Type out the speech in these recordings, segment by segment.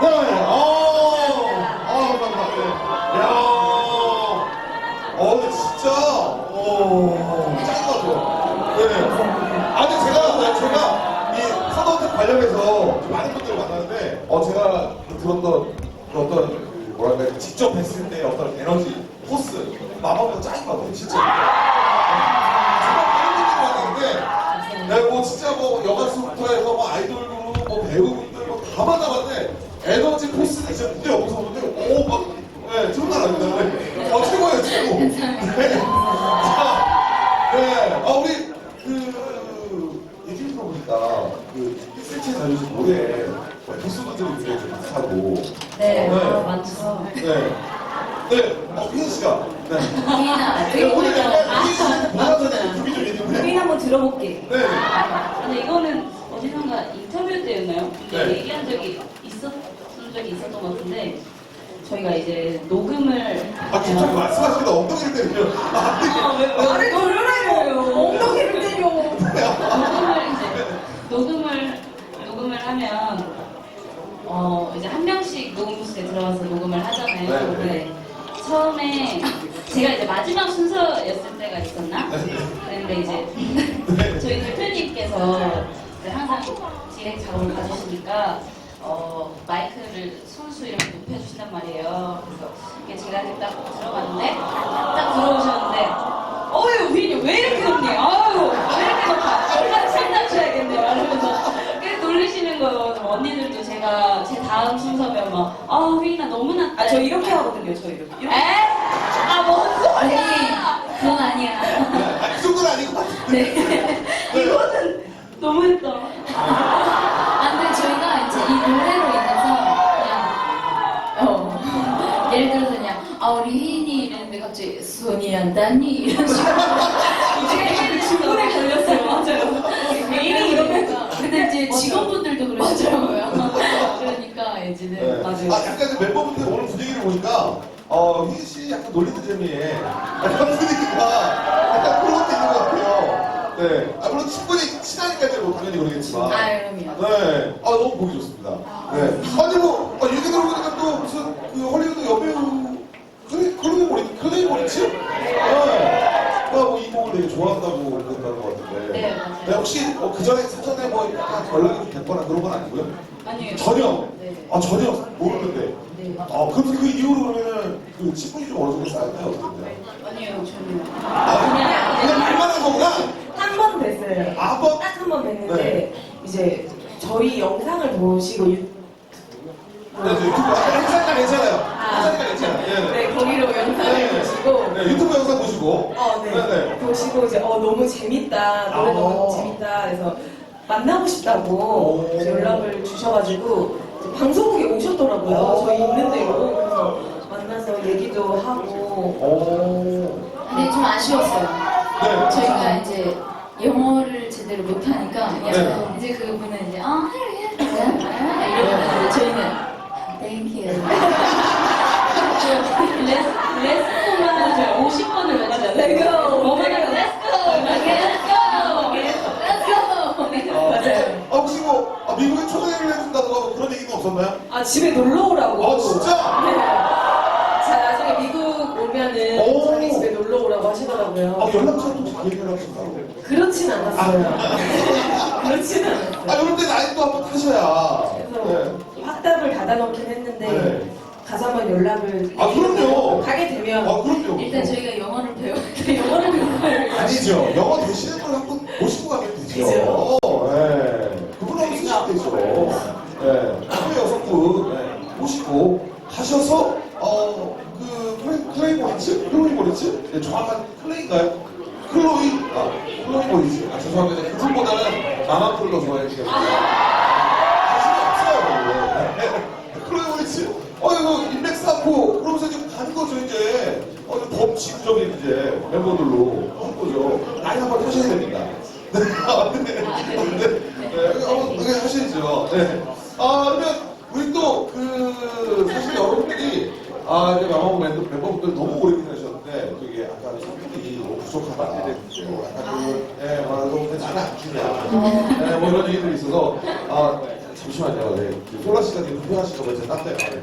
네, 어, 아, 감사합니다. 네. 야, 어, 진짜, 어, 짱인 것 같아요. 네. 아니, 제가, 제가 이 사도한테 관련해서 많은 분들을 만났는데, 어, 제가 들었던 그 어떤, 그 뭐랄까, 그 직접 뵀을 때 어떤 에너지, 포스, 마마보다 짱인 것 같아요, 진짜. 정말 많은 분들이 만났는데, 네, 뭐 진짜 뭐 여가수부터 해서 뭐 아이돌 그룹, 뭐 배우분들 뭐 다 만나봤는데 에너지 포스는 진짜 무대 옆에서 보는데 오막 네, 장난 아닙니다. 네. 어 최고예요 최고. 네. 자, 네. 아 우리 그 얘기 들어보니까 그 셀치에 다니신 노래 부수분들이 굉장히 좀 비슷하고. 네, 네. 아, 많죠. 네. 네. 어 휘인 씨가. 네. 휘인아, 네, 오늘. 약간 휘인 씨한테 보여주는 느낌이 좀 있는데. 휘인 한번 들어볼게. 네. 근데 이거는 어디선가 인터뷰 때였나요? 네. 얘기한 적이 적이 있었던 것 같은데 저희가 이제 녹음을 아 진짜 말씀하시니까 엉덩이를 때리면 아, 아, 왜, 왜, 말을 돌려요. 엉덩이를 때려. 녹음을 이제 녹음을 녹음을 하면 어 이제 한 명씩 녹음 부스에 들어가서 녹음을 하잖아요. 네, 네. 근데 처음에 제가 이제 마지막 순서였을 때가 있었나? 그런데 이제 저희 대표님께서 이제 항상 진행 작업을 봐주시니까 어 마이크를 손수 이렇게 높여주신단 말이에요. 그래서 이게 제가 이렇게 딱 들어갔는데 딱 들어오셨는데 어유 휘인이 왜 이렇게 높니? 아유 왜 이렇게 높아? 얼마나 상담줘야겠네 이러면서 꽤 놀리시는 거예요. 언니들도 제가 제 다음 순서면 막아 휘인아 너무 낮다. 아, 저 이렇게 하거든요, 저 이렇게. 에? 이렇게. 아뭔 소리야? 그건 아니야. 아, 그 정도는 것 같은데. 네. 이거는 너무했다. 닿니? 이런 식으로. 이게 주문에 걸렸어요. 맞아요. 매일이 이러니까. 근데 이제 직원분들도 그러시더라고요. 그러니까 이제는, 네. 맞아요. 아, 약간 그 멤버분들 오늘 분위기를 보니까, 어, 휘인 씨 약간 놀리는 재미에 약간 분위기가 약간 그런 것도 있는 것 같아요. 네. 아, 물론 충분히 친하니까 뭐 당연히 그러겠지만. 아, 그럼요. 네. 아, 너무 보기 좋습니다. 네. 아니, 뭐, 아, 얘기 들어보니까 또 무슨 그 여배우, 클레이 모리츠? 네. 아, 뭐이 곡을 되게 좋아한다고 그랬다는 것 같은데. 네, 맞아요. 네, 혹시 어, 그 전에 사전에 뭐 약간 연락이 좀 됐거나 그런 건 아니고요? 아니에요. 전혀? 네. 아, 전혀 모르는데. 네. 아, 그럼 그 이후로 그러면은 그 친분이 좀 어느 정도 쌓였나요? 어떻게 아니에요, 전혀. 아, 그냥, 그냥 말만 한 거구나? 한 번 뵀어요. 아, 한 번? 딱한 번 뵀는데, 네. 이제 저희 영상을 보시고 유... 네, 저 유튜브, 아, 괜찮아요, 괜찮아요. 아. 괜찮아요. 예, 네. 네, 거기로 영상을 네. 보시고, 네, 유튜브 영상 보시고. 어, 네. 네. 보시고 이제 어 너무 재밌다 노래 아. 너무 재밌다 그래서 만나고 싶다고 오. 연락을 주셔가지고 이제 방송국에 오셨더라고요 오. 저희 있는 대로 그래서 만나서 얘기도 하고 오. 근데 좀 아쉬웠어요. 네. 저희가 이제 영어를 제대로 못하니까 그냥 네. 이제 그분은 이제 아 아, 이러면 저희는 thank you 레스, 레스코만 저희 50번을 외치잖아요. 뭐만 하면 레스코! 레스코! let's go 맞아요 아, 혹시 뭐, 아, 미국에 초대를 해준다던가 뭐 그런 얘기는 없었나요? 아 집에 놀러 오라고 아, 진짜? 네. 자 나중에 미국 오면은 오. 자기 집에 놀러 오라고 하시더라고요 아, 연락처도 자기 연락처다고. 그렇진 않았어요 그렇진 않았어요 아, 이럴 때 나이 또 한번 타셔야. 그래서 네. 확답을 받아놓긴 했는데 네. 가서 한번 연락을 아, 그럼요. 가게 되면 아, 그럼요. 일단 저희가 영어를 배우니까 영어를 배워요 아니죠. 영어 되시는 분한분 모시고 가면 되죠. 그죠. 네. 그분 한번 쓰시면 되죠. 네. 그 여성분 네. 모시고 가셔서 어, 그 클레이, 클레이 모리츠? 클로이 모리츠? 네, 정확한 클레이인가요? 클로이, 아, 클로이 모리츠. 아, 죄송합니다. 그분보다는 마마풀 더 좋아해요. 지금. 멤버들로 한 거죠. 라인 한번 타셔야 됩니다. 네. 아, 네. 네. 네. 어, 그게 하시죠. 네. 아, 그러면 우리 또 그, 사실 여러분들이 아, 이제 마마무 멤버, 멤버분들 너무 오래 기다리셨는데, 되게 약간 성격이 너무 부족하다. 뭐 약간 그, 예, 뭐, 너무 주냐. 예, 뭐 이런 얘기들이 있어서, 아, 잠시만요. 네. 솔라 씨가 지금 불편하실까 봐요. 제가 땄대요. 네.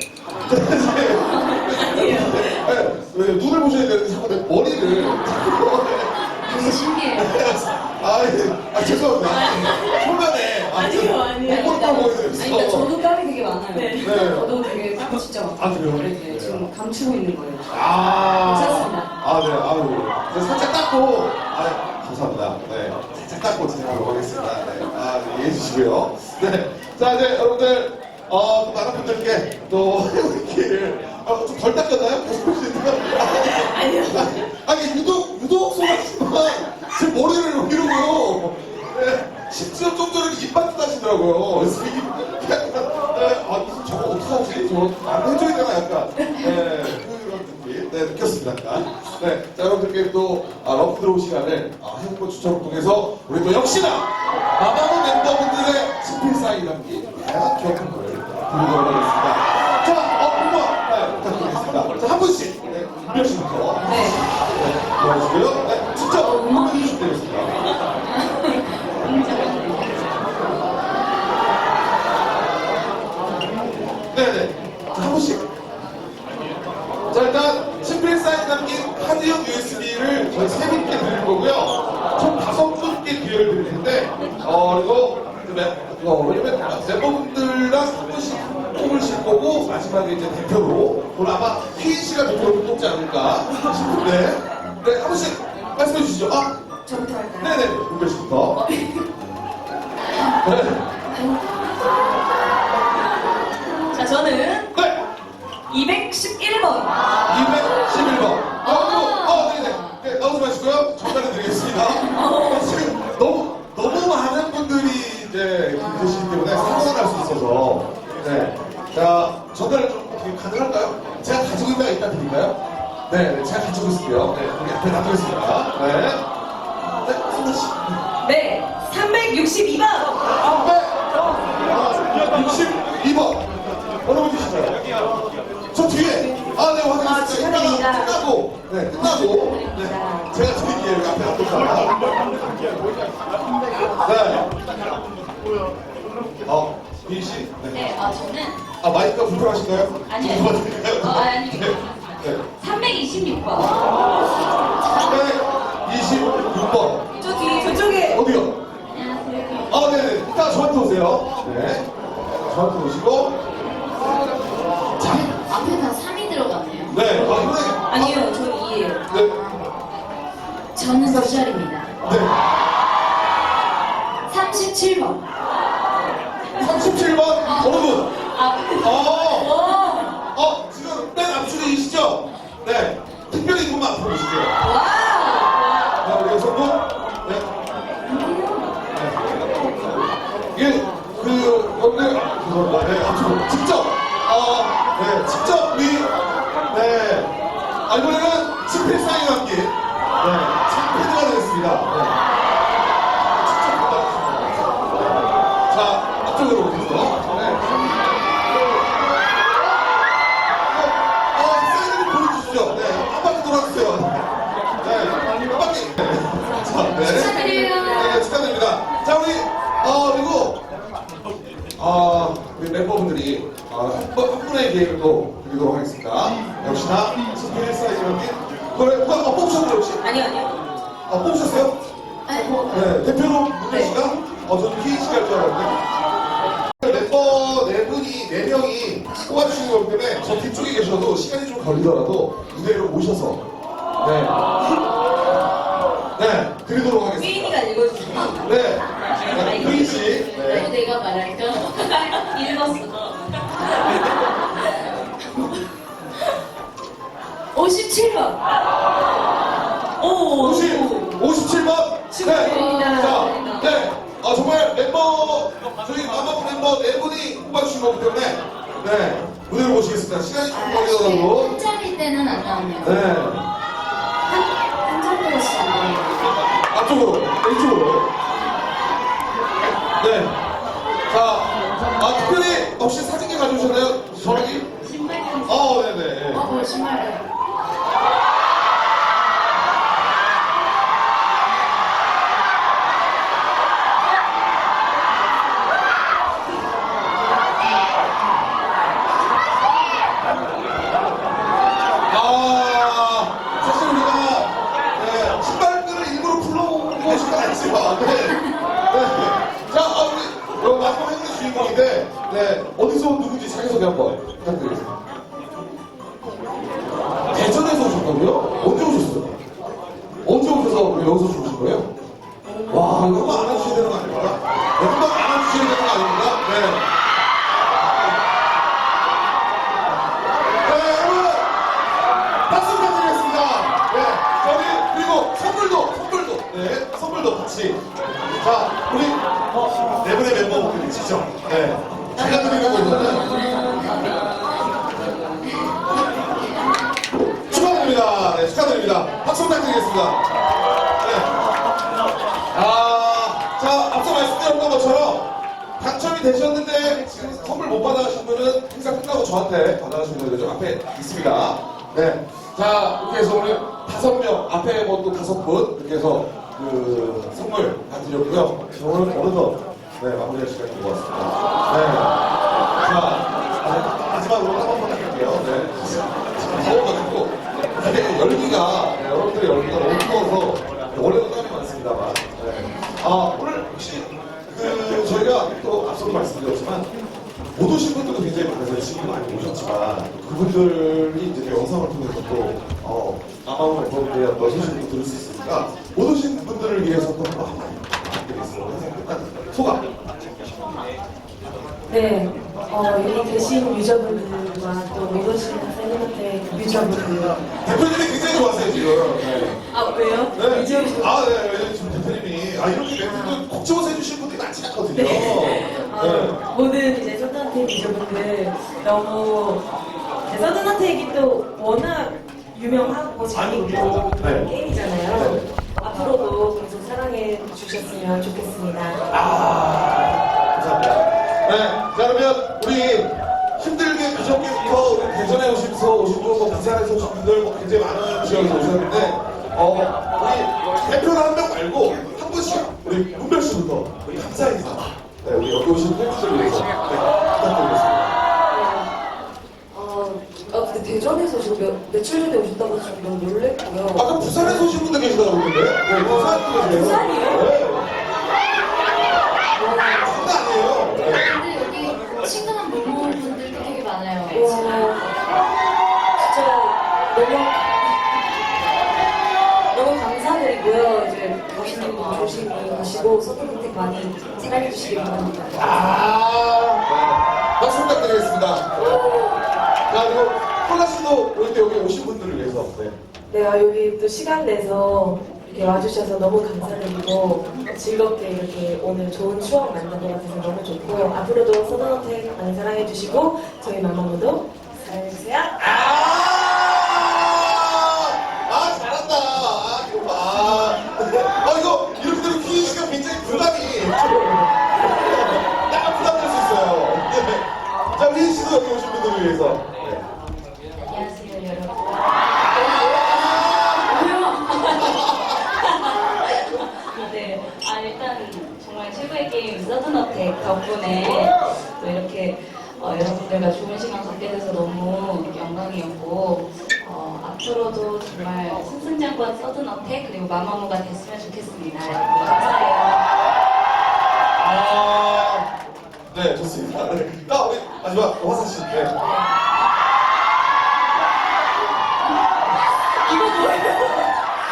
아니에요. 네. 왜 눈을 보셔야 되는데 자꾸 내 머리를 자꾸 되게 신기해요. 아, 예. 아 죄송합니다. 초면에 아, 아니요, 아니에요. 못 보고 있어요. 아니, 그러니까 저도 땀이 되게 많아요. 네. 네. 저도 되게 땀 진짜 많아요. 아, 그래요? 네, 지금 감추고 있는 거예요. 아, 괜찮습니다. 아, 네, 아유. 그래서 살짝 닦고, 아, 감사합니다. 네, 살짝 닦고 진행하도록 하겠습니다. 네, 아, 네, 이해해 주시고요. 네, 자, 이제 여러분들, 어, 또 많은 분들께 또 해보기를, 어, 좀덜 닦였나요? 계속 보시니까. 아니요. 아니, 유독, 유독 소라지만 제 머리를 이러고, 네, 심지어 좀 전에 입맛도 따시더라고요. 그래서 이, 네, 아, 저거 어떡하지? 저거 안 해줘야 되나, 약간. 네, 그런 느낌. 네, 느꼈습니다. 약간. 네, 자, 여러분들께 또, 아, 러프 들어오 시간을, 아, 행복 추천을 통해서, 우리 또 역시나, 마마무 멤버분들의 스필 사인 담긴 다양한 기억한 걸 드리도록 하겠습니다. 자, 어, 한번, 네, 부탁드리겠습니다. 자, 한 분씩, 네, 김별 씨부터. 네. 네, 도와주시고요. 네, 해주시면 되겠습니다. 네네. 자, 한 분씩. 자, 일단, 심플 사인 담긴 카드형 USB를 저희 세 분께 드릴 거고요. 총 다섯 분께 드릴 텐데, 어, 그리고, 어, 왜냐면 멤버분들랑 한 분씩 뽑을 실 거고, 마지막에 이제 대표로, 오늘 아마 휘인 씨가 대표로 뽑지 않을까 싶은데, 네, 한 분씩 말씀해 주시죠. 아, 저부터 할까요? 네네, 은별 씨부터. 네. 자, 저는 네. 211번. 211번. 어, 그리고, 어, 네네. 네, 나오지 마시고요. 전달해 드리겠습니다. 어, 지금 너무, 너무 많은 분들이 이제 계시기 때문에 상관을 할 수 있어서. 네. 자, 전달 좀 어떻게 가능할까요? 제가 가지고 있는 거 일단 드릴까요? 네, 네, 제가 가지고 있을게요. 네, 여기 앞에 놔두겠습니다. 네. 네, 승아 씨. 네. 362번. 네. 62번. 어느 분 주시죠? 저 뒤에. 아, 네, 아, 확인했습니다. 축하드립니다. 이따가 끝나고. 네, 끝나고. 네. 제가 드릴게요. 여기 앞에 놔뒀다가. 네. 어, 민 씨. 네. 네, 아, 저는 아, 마이크가 불편하신가요? 아니요. 좀 도와드릴까요? 어, 아니, 아니. 네. 네. 326번. 326번. 저 뒤에, 저쪽에. 어디요? 안녕하세요. 아, 네네. 이따 저한테 오세요. 네. 저한테 오시고. 자, 앞에 다 3이 들어가네요. 네. 아, 이번에. 아니요, 저 2예요. 네. 저는 두 자리입니다. 네. 37번. 37번 어느 분? 아, 어, 네. 특별히 이분만 앞으로 오시죠. 와! 네, 우리 여성분. 네. 네. 그, 아, 죄송합니다. 네, 앞으로. 직접, 어, 네, 직접 우리, 네. 아, 이번에는 스필 사인 함께, 네, 참 패드가 되겠습니다. 네. 직접 받아주십니다. 자, 앞쪽으로 오셔서. 네. 어, 어, 사인 좀 보여주시죠. 네, 돌아주세요. 네, 한 바퀴. 자, 네. 축하드려요. 네, 축하드립니다. 자, 우리, 어, 그리고, 어, 우리 멤버분들이, 어, 한, 분- 한 분의 기회를 또 드리도록 하겠습니다. 역시나, 스피릿 사이즈라는 그래, 누가, 어, 뽑으셨나요, 혹시? 아니요, 아니요. 어, 뽑으셨어요? 아니, 뭐, 네, 대표로 문혜 씨가? 어, 저는 희인 씨가 할 줄 알았는데. 멤버 네 분이, 네 뽑아주시는 거기 때문에 저 뒤쪽에 계셔도 시간이 좀 걸리더라도 무대로 오셔서, 네. 네, 드리도록 하겠습니다. 휘인이가 읽어주세요. 네. 네, 희인 씨. 또 네. 내가 말할까? 읽었어. 57번. 오! 50, 57번. 축하드립니다. 네. 자, 네. 아, 정말 멤버, 저희 마마프 멤버 네 분이 뽑아주신 거기 때문에, 네. 무대로 모시겠습니다. 시간이 좀한 걸리더라도. 자리 때는 안 나오네요. 네. 한 자리가 시네 앞쪽으로, 왼쪽으로. 네. 자, 아, 특별히 혹시 사진기 가져오셨나요? 전화기? 신발 좀. 어, 네네. 어, 뭐 신발. 아, 사실 우리가 네, 신발끈을 일부러 불러오고 싶지 않지만, 네. 네. 자, 아, 우리 어, 마지막 행운의 주인공인데, 네, 어디서 온 누군지 자기소개 한 번 되셨는데 지금 선물 못 받아가신 분은 행사 끝나고 저한테 받아가시면 되죠. 좀 앞에 있습니다. 네. 자, 이렇게 해서 오늘 다섯 명, 앞에 뭐또 다섯 분, 이렇게 해서 그 선물 다 드렸고요. 오늘 어느덧 네, 마무리할 시간이 된것 같습니다. 네. 자, 아, 마지막으로 한 번만 할게요. 네. 더워가지고, 이게 열기가, 네, 여러분들의 열기가 너무 뜨거워서, 원래도 땀이 많습니다만. 네. 아, 오늘 혹시, 그, 저희가 또 앞서도 말씀드렸지만, 못 오신 분들도 굉장히 많아서 지금 많이 오셨지만, 그분들이 이제 영상을 통해서 또, 어, 아마운 멤버들의 어떤 소식도 들을 수 있으니까, 못 오신 분들을 위해서 또 부탁드리겠습니다. 소감. 네, 어, 여기 계신 유저분들과 또 모더신 셀럽한테 유저분들. 대표님이 굉장히 좋았어요, 지금. 네. 아, 왜요? 네. 이제 아, 네. 왜냐면 지금 대표님이, 아, 이렇게 멘트도 콕 집어서 해주시는 분들이 많지 않거든요. 아, 네. 모든 이제 서든한테 유저분들 너무 이제 서든한테이 또 워낙 유명하고 재밌고 네. 그런 게임이잖아요. 앞으로도 계속 사랑해 주셨으면 좋겠습니다. 아, 감사합니다. 네, 자, 그러면 우리 힘들게 그저께부터 우리 대전에 오시면서 오신 분, 뭐 부산에서 오신 분들 뭐 굉장히 많은 지역에서 오셨는데, 어, 우리 대표는 한명 말고 한 분씩 우리 씨 부터 우리 인사. 네, 우리 여기 오신 팬분들을 위해서 네, 부탁드리겠습니다. 어, 어, 근데 대전에서 지금 몇, 며칠 전에 오셨다고 좀 너무 놀랬고요. 아까 부산에서 오신 분들 계시다고 그러는데? 네, 부산 쪽에서. 부산이요? 네. 조심히 가시고 서든한테 많이 사랑해 주시기 바랍니다. 아, 네. 박수 부탁드리겠습니다. 자, 그리고 콜라 씨도 오늘 또 여기 오신 분들을 위해서. 네. 네, 아, 여기 또 시간 내서 이렇게 와주셔서 너무 감사드리고 즐겁게 이렇게 오늘 좋은 추억 만든 것 같아서 너무 좋고 앞으로도 서든어택 많이 사랑해 주시고 저희 마마무도 사랑해주세요. 위해서. 네. 안녕하세요, 여러분. 네, 아 일단 정말 최고의 게임 서든어택 덕분에 또 이렇게 어, 여러분들과 좋은 시간 갖게 돼서 너무 영광이었고 어, 앞으로도 정말 승승장구한 서든어택 그리고 마마무가 됐으면 좋겠습니다. 여러분 감사해요. 아, 네, 좋습니다. 네. 자, 우리 마지막 화사 씨. 네. 이거 뭐예요?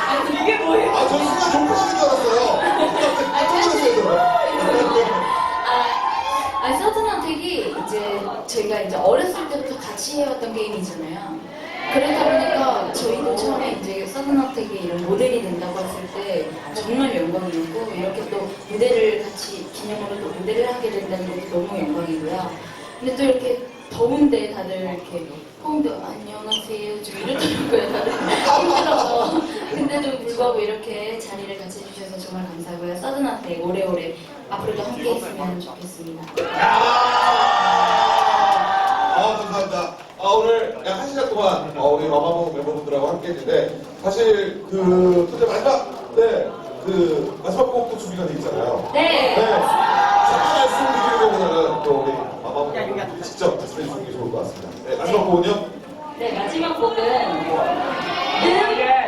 아니 이게 뭐예요? 아, 저 순간 욕하시는 줄 알았어요. 깜짝 놀랐어요, 아, 아 서든어택이 이제 저희가 이제 어렸을 때부터 같이 해왔던 게임이잖아요. 그러다 보니까 저희도 처음에 이제 서든어택이 이런 모델이 된다고 했을 때 정말 영광이었고 이렇게 또 무대를 같이 기념으로 또 무대를 하게 된다는 것도 너무 영광이고요. 근데 또 이렇게 더운데 다들 이렇게 호응도 안녕하세요 좀 이러더라고요 다들 힘들어서 근데도 불구하고 이렇게 자리를 같이 해주셔서 정말 감사하고요 서든어택 오래오래 앞으로도 함께 했으면 좋겠습니다. 아, 감사합니다. 아, 오늘 약 한 시간 동안 어, 우리 마마무 멤버분들하고 함께 했는데, 사실 그, 근데 마지막, 네, 그, 마지막 곡도 준비가 돼 있잖아요. 네. 네. 말씀 드리고 또 우리 마마분들 직접 말씀해 주시는 게 좋을 것 같습니다. 네, 마지막 곡은요? 네, 마지막 곡은 음?